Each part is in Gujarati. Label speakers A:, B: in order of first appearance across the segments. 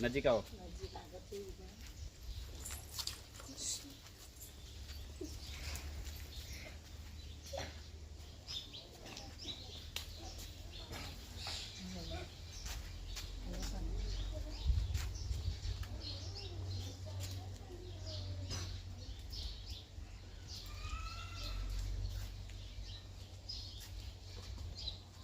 A: નજીક આવો.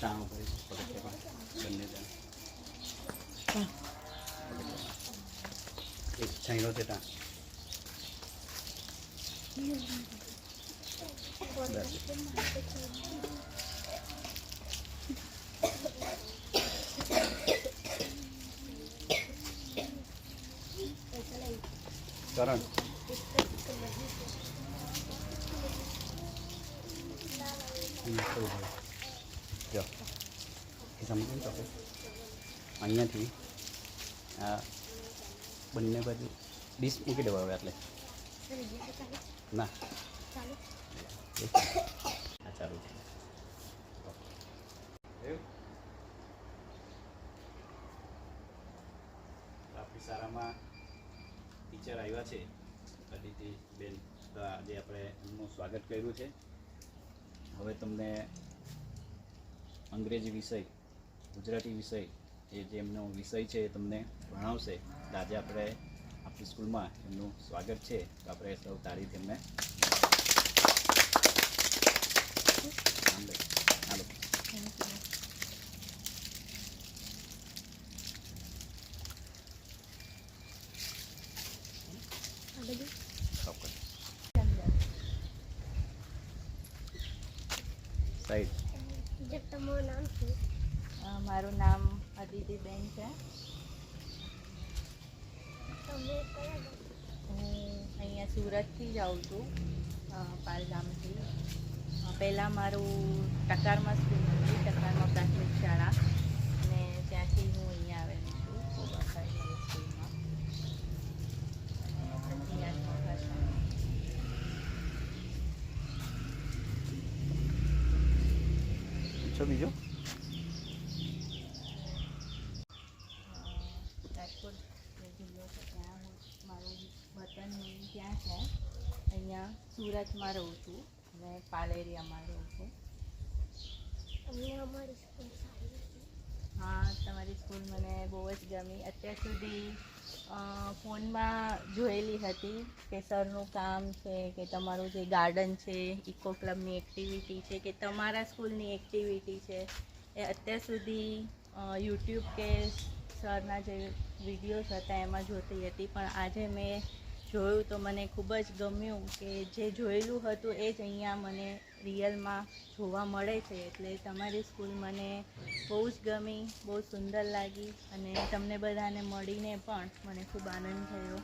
A: चाँडो भयो पदक्षेप धन्यवाद एक छैन त्यता चरण Thank you. જો એ સમજો તો અહીંયાથી આ બંને બાજુ ડીશ મૂકી દેવા હવે એટલે ના. આ ચાલુ છે આપણી સારામાં ટીચર આવ્યા છે. અદિતિ બેન આજે આપણે એમનું સ્વાગત કર્યું છે. હવે તમને અંગ્રેજી વિષય ગુજરાતી વિષય એ જે એમનો વિષય છે એ તમને ભણાવશે આજે આપણે આપણી સ્કૂલમાં એમનું સ્વાગત છે તો આપણે સૌ તારીખ એમને હાલો હાલો તમારું નામ
B: શું? મારું નામ અદિતિબેન છે. હું અહીંયા સુરતથી જ આવું છું પાલગામથી. પહેલાં મારું ટકારમાં સ્કૂલ હતી ટકારમાં પ્રાથમિક શાળા. અને ત્યાંથી હું અહીંયા
A: પૂછો બીજો
B: રાજકોટ જે જિલ્લો છે. ત્યાં હું મારું વતન ત્યાં છે અહીંયા સુરતમાં રહું છું અને પાલેરિયામાં રહું છું હા તમારી સ્કૂલ મને બહુ જ ગમી. અત્યાર સુધી ફોનમાં જોયેલી હતી કે સરનું કામ છે, કે તમારું જે ગાર્ડન છે, ઇકો ક્લબની એક્ટિવિટી છે, કે તમારા સ્કૂલની એક્ટિવિટી છે. એ અત્યાર સુધી યુટ્યુબ કે સરના જે વિડીયોઝ હતા એમાં જોતી હતી. પણ આજે મેં જોયું તો મને ખૂબ જ ગમ્યું કે જે જોયેલું હતું એ જ અહીંયા મને રિયલમાં જોવા મળે છે. એટલે તમારી સ્કૂલ મને બહુ જ ગમી, બહુ સુંદર લાગી અને તમને બધાને મળીને પણ મને ખૂબ આનંદ થયો.